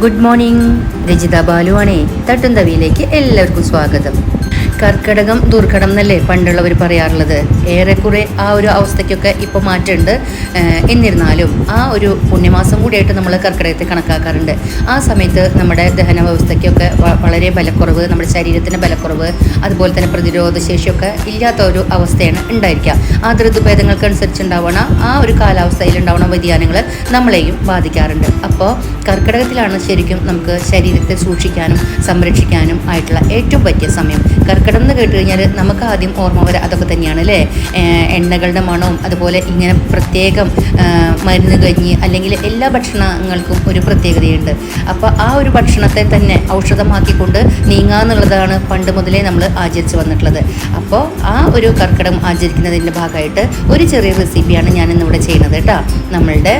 Good morning. Rajitha ബാലുവാണേ. തട്ടും തവിയിലേക്ക് എല്ലാവർക്കും സ്വാഗതം. കർക്കിടകം ദുർഘടം എന്നല്ലേ പണ്ടുള്ളവർ പറയാറുള്ളത്. ഏറെക്കുറെ ആ ഒരു അവസ്ഥയ്ക്കൊക്കെ ഇപ്പോൾ മാറ്റമുണ്ട്. എന്നിരുന്നാലും ആ ഒരു പുണ്യമാസം കൂടിയായിട്ട് നമ്മൾ കർക്കിടകത്തെ കണക്കാക്കാറുണ്ട്. ആ സമയത്ത് നമ്മുടെ ദഹന വ്യവസ്ഥയ്ക്കൊക്കെ വളരെ ബലക്കുറവ് നമ്മുടെ ശരീരത്തിന് ബലക്കുറവ് അതുപോലെ തന്നെ പ്രതിരോധ ശേഷിയൊക്കെ ഇല്ലാത്ത ഒരു അവസ്ഥയാണ് ഉണ്ടായിരിക്കുക. ആ ഋതുഭേദങ്ങൾക്കനുസരിച്ച് ഉണ്ടാവണ ആ ഒരു കാലാവസ്ഥയിൽ ഉണ്ടാവണ വ്യതിയാനങ്ങൾ നമ്മളെയും ബാധിക്കാറുണ്ട്. അപ്പോൾ കർക്കിടകത്തിലാണ് ശരിക്കും നമുക്ക് ശരീരത്തെ സൂക്ഷിക്കാനും സംരക്ഷിക്കാനും ആയിട്ടുള്ള ഏറ്റവും പറ്റിയ സമയം കർക്കിടകം എന്ന് കേട്ട് കഴിഞ്ഞാൽ നമുക്ക് ആദ്യം ഓർമ്മ വരെ അതൊക്കെ തന്നെയാണ് അല്ലേ? എണ്ണകളുടെ മണവും അതുപോലെ ഇങ്ങനെ പ്രത്യേകം മരുന്ന് കഞ്ഞി അല്ലെങ്കിൽ എല്ലാ ഭക്ഷണങ്ങൾക്കും ഒരു പ്രത്യേകതയുണ്ട്. അപ്പോൾ ആ ഒരു ഭക്ഷണത്തെ തന്നെ ഔഷധമാക്കിക്കൊണ്ട് നീങ്ങാന്നുള്ളതാണ് പണ്ട് മുതലേ നമ്മൾ ആചരിച്ച് വന്നിട്ടുള്ളത്. അപ്പോൾ ആ ഒരു കർക്കിടം ആചരിക്കുന്നതിന്റെ ഭാഗമായിട്ട് ഒരു ചെറിയ റെസിപ്പിയാണ് ഞാൻ ഇന്നിവിടെ ചെയ്യുന്നത് കേട്ടോ. നമ്മളുടെ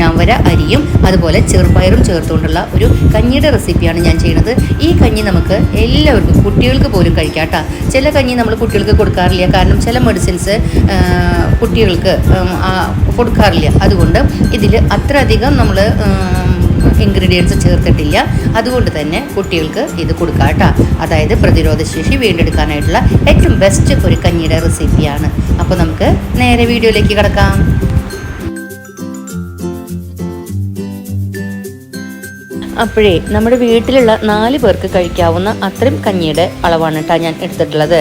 ഞാവര അരിയും അതുപോലെ ചെറുപയറും ചേർത്തുകൊണ്ടുള്ള ഒരു കഞ്ഞിയുടെ റെസിപ്പിയാണ് ഞാൻ ചെയ്യുന്നത്. ഈ കഞ്ഞി നമുക്ക് എല്ലാവർക്കും കുട്ടികൾക്ക് പോലും കഴിക്കാം. കേട്ടോ ചില കഞ്ഞി നമ്മൾ കുട്ടികൾക്ക് കൊടുക്കാറില്ല. കാരണം ചില മെഡിസിൻസ് കുട്ടികൾക്ക് കൊടുക്കാറില്ല. അതുകൊണ്ട് ഇതിൽ അത്ര അധികം നമ്മൾ ഇൻഗ്രീഡിയൻസ് ചേർത്തിട്ടില്ല. അതുകൊണ്ട് തന്നെ കുട്ടികൾക്ക് ഇത് കൊടുക്കാം കേട്ടോ അതായത് പ്രതിരോധശേഷി വീണ്ടെടുക്കാനായിട്ടുള്ള ഏറ്റവും ബെസ്റ്റ് ഒരു കഞ്ഞിയുടെ റെസിപ്പിയാണ് അപ്പോൾ നമുക്ക് നേരെ വീഡിയോയിലേക്ക് കിടക്കാം. അപ്പോഴേ നമ്മുടെ വീട്ടിലുള്ള നാല് പേർക്ക് കഴിക്കാവുന്ന അത്രയും കഞ്ഞിയുടെ അളവാണ് കേട്ടോ ഞാൻ എടുത്തിട്ടുള്ളത്.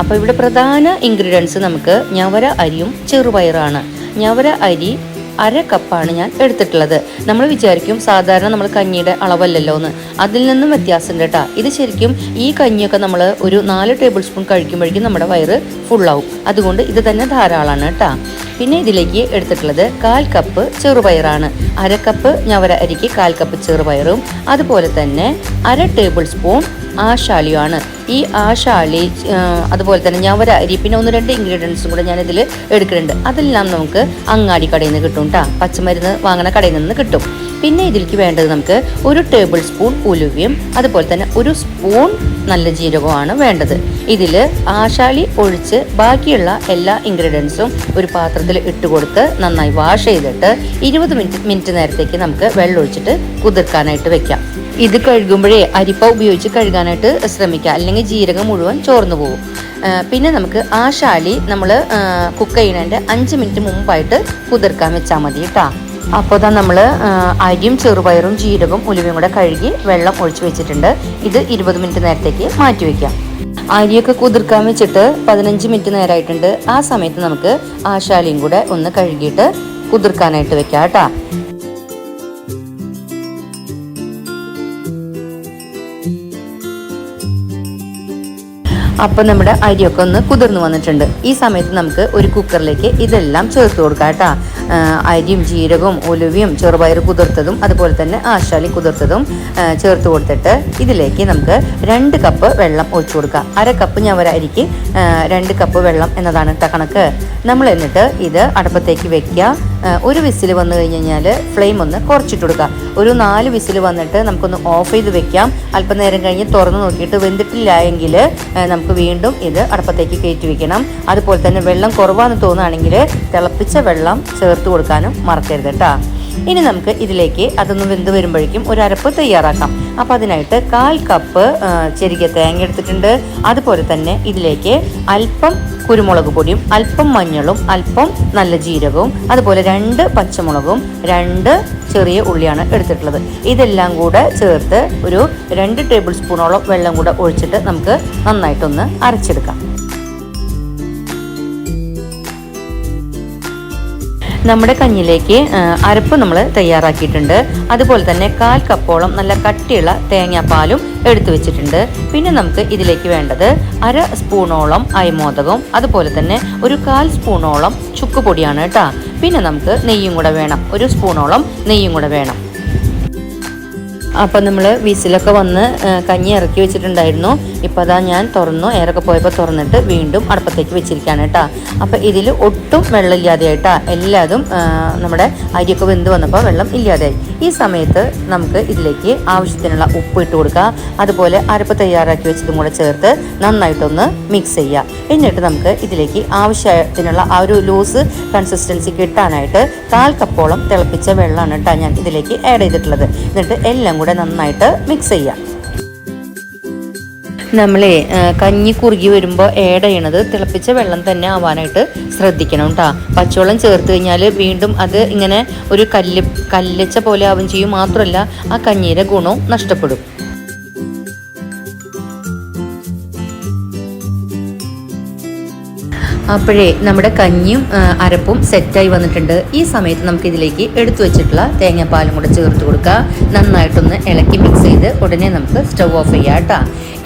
അപ്പോൾ ഇവിടെ പ്രധാന ഇൻഗ്രീഡിയൻസ് നമുക്ക് ഞവര അരിയും ചെറുപയറാണ്. ഞവര അരി അര കപ്പാണ് ഞാൻ എടുത്തിട്ടുള്ളത്. നമ്മൾ വിചാരിക്കും സാധാരണ നമ്മൾ കഞ്ഞിയുടെ അളവല്ലല്ലോ എന്ന് അതിൽ നിന്നും വ്യത്യാസമുണ്ട് കേട്ടോ ഇത് ശരിക്കും ഈ കഞ്ഞിയൊക്കെ നമ്മൾ ഒരു നാല് ടേബിൾ സ്പൂൺ കഴിക്കുമ്പോഴേക്കും നമ്മുടെ വയറ് ഫുള്ളാവും. അതുകൊണ്ട് ഇത് തന്നെ ധാരാളമാണ് കേട്ടോ പിന്നെ ഇതിലേക്ക് എടുത്തിട്ടുള്ളത് കാൽ കപ്പ് ചെറുപയറാണ്. അര കപ്പ് ഞവര അരിക്ക് കാൽ കപ്പ് ചെറുപയറും. അതുപോലെ തന്നെ അര ടേബിൾ സ്പൂൺ ആശാലിയുമാണ് ഈ ആശാലി അതുപോലെ തന്നെ ഞാൻ ഒരു അരി പിന്നെ ഒന്ന് രണ്ട് ഇൻഗ്രീഡിയൻസും കൂടെ ഞാൻ ഇതിൽ എടുക്കുന്നുണ്ട്. അതെല്ലാം നമുക്ക് അങ്ങാടി കടയിൽ നിന്ന് കിട്ടും കേട്ടോ പച്ചമരുന്ന് വാങ്ങണ കടയിൽ നിന്ന് കിട്ടും. പിന്നെ ഇതിലേക്ക് വേണ്ടത് നമുക്ക് ഒരു ടേബിൾ സ്പൂൺ ഉലുവയും അതുപോലെ തന്നെ ഒരു സ്പൂൺ നല്ല ജീരകമാണ് വേണ്ടത്. ഇതിൽ ആശാലി ഒഴിച്ച് ബാക്കിയുള്ള എല്ലാ ഇൻഗ്രീഡിയൻസും ഒരു പാത്രത്തിൽ ഇട്ട് കൊടുത്ത് നന്നായി വാഷ് ചെയ്തിട്ട് ഇരുപത് മിനിറ്റ് മിനിറ്റ് നേരത്തേക്ക് നമുക്ക് വെള്ളം ഒഴിച്ചിട്ട് കുതിർക്കാനായിട്ട് വെക്കാം. ഇത് കഴുകുമ്പോഴേ അരിപ്പ ഉപയോഗിച്ച് കഴുകാനായിട്ട് ശ്രമിക്കുക. അല്ലെങ്കിൽ ജീരകം മുഴുവൻ ചോർന്നു പോകും. പിന്നെ നമുക്ക് ആ ശാലി നമ്മൾ കുക്ക് ചെയ്യുന്നതിന്റെ അഞ്ച് മിനിറ്റ് മുമ്പായിട്ട് കുതിർക്കാൻ വെച്ചാൽ മതി കേട്ടോ. അപ്പോൾ തന്നെ നമ്മൾ അരിയും ചെറുപയറും ജീരകവും ഉലുവയും കൂടെ കഴുകി വെള്ളം ഒഴിച്ച് വെച്ചിട്ടുണ്ട്. ഇത് ഇരുപത് മിനിറ്റ് നേരത്തേക്ക് മാറ്റി വയ്ക്കാം. അരിയൊക്കെ കുതിർക്കാൻ വെച്ചിട്ട് പതിനഞ്ച് മിനിറ്റ് നേരമായിട്ടുണ്ട്. ആ സമയത്ത് നമുക്ക് ആശാലിയും കൂടെ ഒന്ന് കഴുകിയിട്ട് കുതിർക്കാനായിട്ട് വെക്കാം കേട്ടോ. അപ്പം നമ്മുടെ അരിയൊക്കെ ഒന്ന് കുതിർന്നു വന്നിട്ടുണ്ട്. ഈ സമയത്ത് നമുക്ക് ഒരു കുക്കറിലേക്ക് ഇതെല്ലാം ചേർത്ത് കൊടുക്കാം കേട്ടോ. അരിയും ജീരകവും ഒലുവയും ചെറുപയർ കുതിർത്തതും അതുപോലെ തന്നെ ആശാലി കുതിർത്തതും ചേർത്ത് കൊടുത്തിട്ട് ഇതിലേക്ക് നമുക്ക് രണ്ട് കപ്പ് വെള്ളം ഒഴിച്ചു കൊടുക്കാം. അര കപ്പ് ഞാൻ ഒരു അരിക്ക് രണ്ട് കപ്പ് വെള്ളം എന്നതാണ് കണക്ക്. നമ്മൾ എന്നിട്ട് ഇത് അടുപ്പത്തേക്ക് വെക്കുക. ഒരു വിസിൽ വന്നു കഴിഞ്ഞ് കഴിഞ്ഞാൽ ഫ്ലെയിം ഒന്ന് കുറച്ചിട്ട് കൊടുക്കുക. ഒരു നാല് വിസിൽ വന്നിട്ട് നമുക്കൊന്ന് ഓഫ് ചെയ്ത് വെക്കാം. അല്പനേരം കഴിഞ്ഞ് തുറന്ന് നോക്കിയിട്ട് വെന്തിട്ടില്ല എങ്കിൽ നമുക്ക് വീണ്ടും ഇത് അടുപ്പത്തേക്ക് കയറ്റി വെക്കണം. അതുപോലെ തന്നെ വെള്ളം കുറവാണെന്ന് തോന്നുകയാണെങ്കിൽ തിളപ്പിച്ച വെള്ളം ചേർത്ത് കൊടുക്കാനും മറക്കരുത് കേട്ടോ. ഇനി നമുക്ക് ഇതിലേക്ക് അതൊന്ന് വെന്ത് വരുമ്പോഴേക്കും ഒരു അരപ്പ് തയ്യാറാക്കാം. അപ്പോൾ അതിനായിട്ട് കാൽ കപ്പ് ചെറിയ തേങ്ങ എടുത്തിട്ടുണ്ട്. അതുപോലെ തന്നെ ഇതിലേക്ക് അല്പം കുരുമുളക് പൊടിയും അല്പം മഞ്ഞളും അല്പം നല്ല ജീരകവും അതുപോലെ രണ്ട് പച്ചമുളകും രണ്ട് ചെറിയ ഉള്ളിയാണ് എടുത്തിട്ടുള്ളത്. ഇതെല്ലാം കൂടെ ചേർത്ത് ഒരു രണ്ട് ടേബിൾ സ്പൂണോളം വെള്ളം കൂടെ ഒഴിച്ചിട്ട് നമുക്ക് നന്നായിട്ടൊന്ന് അരച്ചെടുക്കാം. നമ്മുടെ കഞ്ഞിലേക്ക് അരപ്പ് നമ്മൾ തയ്യാറാക്കിയിട്ടുണ്ട്. അതുപോലെ തന്നെ കാൽ കപ്പോളം നല്ല കട്ടിയുള്ള തേങ്ങാപ്പാലും എടുത്തു വെച്ചിട്ടുണ്ട്. പിന്നെ നമുക്ക് ഇതിലേക്ക് വേണ്ടത് അര സ്പൂണോളം അയമോദകവും അതുപോലെ തന്നെ ഒരു കാൽ സ്പൂണോളം ചുക്കുപൊടിയാണ് കേട്ടോ. പിന്നെ നമുക്ക് നെയ്യും കൂടെ വേണം. ഒരു സ്പൂണോളം നെയ്യും കൂടെ വേണം. അപ്പം നമ്മൾ വിസിലൊക്കെ വന്ന് കഞ്ഞി ഇറക്കി വെച്ചിട്ടുണ്ടായിരുന്നു. ഇപ്പം അതാ ഞാൻ തുറന്നു. എയറൊക്കെ പോയപ്പോൾ തുറന്നിട്ട് വീണ്ടും അടുപ്പത്തേക്ക് വെച്ചിരിക്കുകയാണ് കേട്ടോ. അപ്പോൾ ഇതിൽ ഒട്ടും വെള്ളമില്ലാതെ ആയിട്ടാ എല്ലാതും നമ്മുടെ അരിയൊക്കെ വെന്ത് വന്നപ്പോൾ വെള്ളം ഇല്ലാതെയായി. ഈ സമയത്ത് നമുക്ക് ഇതിലേക്ക് ആവശ്യത്തിനുള്ള ഉപ്പ് ഇട്ട് കൊടുക്കുക അതുപോലെ അരപ്പ് തയ്യാറാക്കി വെച്ചതും കൂടെ ചേർത്ത് നന്നായിട്ടൊന്ന് മിക്സ് ചെയ്യുക എന്നിട്ട് നമുക്ക് ഇതിലേക്ക് ആവശ്യത്തിനുള്ള ആ ഒരു ലൂസ് കൺസിസ്റ്റൻസി കിട്ടാനായിട്ട് കാൽ കപ്പോളം തിളപ്പിച്ച വെള്ളമാണ് കേട്ടോ ഞാൻ ഇതിലേക്ക് ആഡ് ചെയ്തിട്ടുള്ളത്. എന്നിട്ട് എല്ലാം കൂടെ നന്നായിട്ട് മിക്സ് ചെയ്യാം. നമ്മളെ കഞ്ഞി കുറുകി വരുമ്പോൾ ഏഡ് ചെയ്യണത് തിളപ്പിച്ച വെള്ളം തന്നെ ആവാനായിട്ട് ശ്രദ്ധിക്കണം കേട്ടോ പച്ചവെള്ളം ചേർത്ത് കഴിഞ്ഞാൽ വീണ്ടും അത് ഇങ്ങനെ ഒരു കല്ല് കല്ലിച്ച പോലെ ആവും ചെയ്യും. മാത്രമല്ല ആ കഞ്ഞിയുടെ ഗുണവും നഷ്ടപ്പെടും. അപ്പോഴേ നമ്മുടെ കഞ്ഞിയും അരപ്പും സെറ്റായി വന്നിട്ടുണ്ട്. ഈ സമയത്ത് നമുക്ക് ഇതിലേക്ക് എടുത്തു വെച്ചിട്ടുള്ള തേങ്ങാപ്പാലും കൂടെ ചേർത്ത് കൊടുക്കുക നന്നായിട്ടൊന്ന് ഇളക്കി മിക്സ് ചെയ്ത് ഉടനെ നമുക്ക് സ്റ്റവ് ഓഫ് ചെയ്യാം കേട്ടോ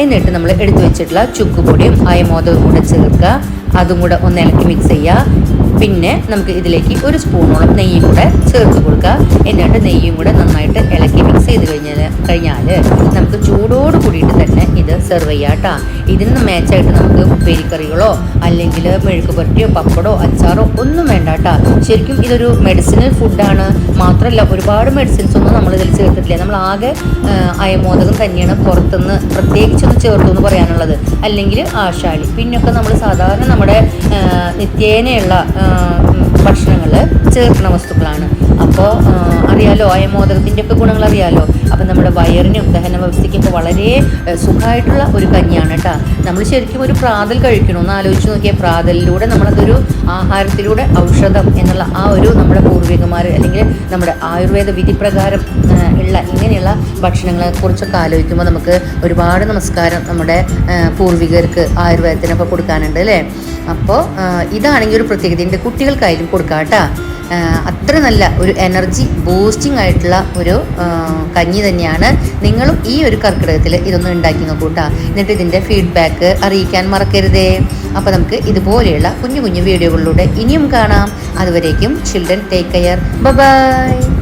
എന്നിട്ട് നമ്മൾ എടുത്തു വെച്ചിട്ടുള്ള ചുക്കുപൊടിയും അയമോദവും കൂടെ ചേർക്കുക അതും കൂടെ ഒന്ന് ഇളക്കി മിക്സ് ചെയ്യുക പിന്നെ നമുക്ക് ഇതിലേക്ക് ഒരു സ്പൂണോളം നെയ്യും കൂടെ ചേർത്ത് കൊടുക്കുക എന്നിട്ട് നെയ്യും കൂടെ നന്നായിട്ട് ഇളക്കി മിക്സ് ചെയ്ത് കഴിഞ്ഞാൽ കഴിഞ്ഞാൽ നമുക്ക് ചൂടോട് കൂടിയിട്ട് തന്നെ ഇത് സെർവ് ചെയ്യാം കേട്ടോ ഇതിന് മാച്ചായിട്ട് നമുക്ക് ഉപ്പേരിക്കറികളോ അല്ലെങ്കിൽ മെഴുക്ക് പുരട്ടിയോ പപ്പടോ അച്ചാറോ ഒന്നും വേണ്ട കേട്ടോ ശരിക്കും ഇതൊരു മെഡിസിനൽ ഫുഡാണ് മാത്രമല്ല ഒരുപാട് മെഡിസിൻസ് ഒന്നും നമ്മൾ ഇതിൽ ചേർത്തിട്ടില്ല. നമ്മൾ ആകെ അയമോദകം തന്നെയാണ് പുറത്തുനിന്ന് പ്രത്യേകിച്ചൊന്ന് ചേർത്തു എന്ന് പറയാനുള്ളത്. അല്ലെങ്കിൽ ആശാളി പിന്നൊക്കെ നമ്മൾ സാധാരണ നമ്മുടെ നിത്യേനയുള്ള ഭക്ഷണങ്ങൾ ചേർക്കുന്ന വസ്തുക്കളാണ്. അപ്പോൾ അറിയാലോ അയമോദകത്തിന്റെ ഒക്കെ ഗുണങ്ങൾ അറിയാലോ. അപ്പം നമ്മുടെ വയറിനും ദഹന വ്യവസ്ഥയ്ക്കൊക്കെ വളരെ സുഖമായിട്ടുള്ള ഒരു കഞ്ഞിയാണ് കേട്ടോ. നമ്മൾ ശരിക്കും ഒരു പ്രാതൽ കഴിക്കണം. ഒന്ന് ആലോചിച്ച് നോക്കിയാൽ പ്രാതലിലൂടെ നമ്മളതൊരു ആഹാരത്തിലൂടെ ഔഷധം എന്നുള്ള ആ ഒരു നമ്മുടെ പൂർവികന്മാർ അല്ലെങ്കിൽ നമ്മുടെ ആയുർവേദ വിധി പ്രകാരം ഉള്ള ഇങ്ങനെയുള്ള ഭക്ഷണങ്ങളെ കുറിച്ചൊക്കെ ആലോചിക്കുമ്പോൾ നമുക്ക് ഒരുപാട് നമസ്കാരം നമ്മുടെ പൂർവികർക്ക് ആയുർവേദത്തിനൊക്കെ കൊടുക്കാനുണ്ട് അല്ലേ? അപ്പോൾ ഇതാണെങ്കിൽ ഒരു പ്രത്യേകതയുണ്ട്. കുട്ടികൾക്കായാലും കൊടുക്കാം കേട്ടോ. അത്ര നല്ല ഒരു എനർജി ബൂസ്റ്റിംഗ് ആയിട്ടുള്ള ഒരു കഞ്ഞി തന്നെയാണ്. നിങ്ങളും ഈ ഒരു കർക്കിടകത്തിൽ ഇതൊന്ന് ഉണ്ടാക്കി നോക്കൂ കേട്ടോ എന്നിട്ട് ഇതിന്റെ ഫീഡ്ബാക്ക് അറിയിക്കാൻ മറക്കരുതേ. അപ്പോൾ നമുക്ക് ഇതുപോലെയുള്ള കുഞ്ഞു കുഞ്ഞു വീഡിയോകളിലൂടെ ഇനിയും കാണാം. അതുവരേക്കും ചിൽഡ്രൻ ടേക്ക് കെയർ ബൈ